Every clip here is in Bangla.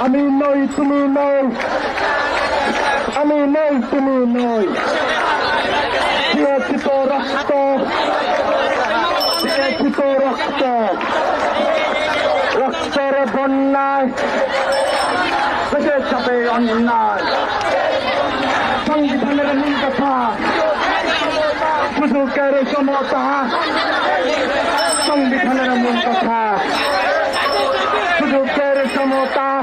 আমি নই, তুমি নই। আমি নই, তুমি নই। দিয়েছি তো রক্ত। দিয়েছি তো রক্ত। রক্তের বন্যায় বেঁচে যাবে অন্যায়। সংবিধানের কথা সুযোগের সমতা। সংবিধানের মূল কথা সুযোগের সমতা।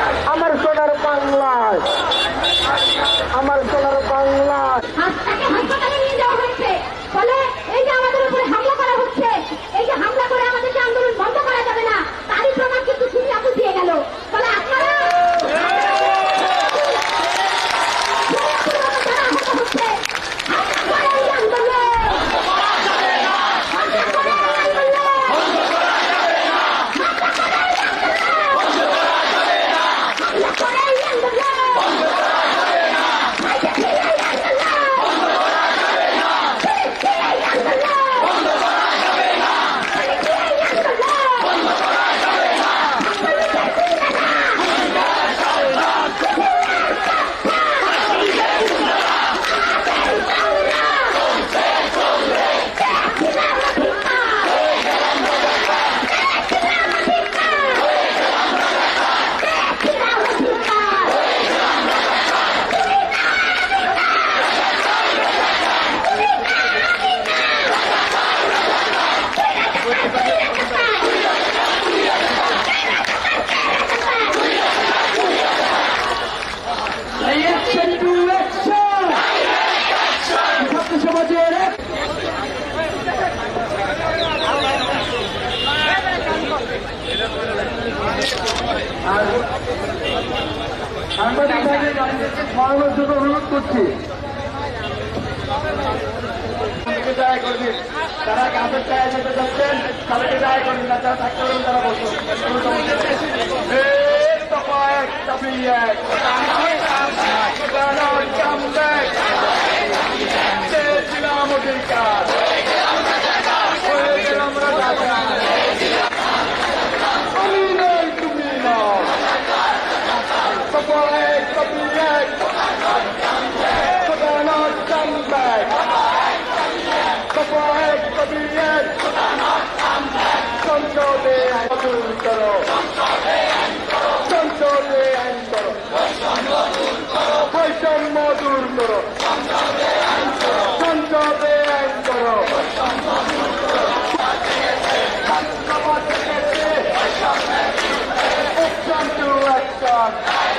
সাংবাদিকদের সরানোর জন্য অনুরোধ করছি তারা কাপের চায় যেতে যাচ্ছেন তাদেরকে দায় করবেন না যারা থাকতে পারবেন তারা বসুন সংসদে নতুন করো সংসদে আইন করো বৈষম্য দূর করো সংসদে আইন করো Come to action.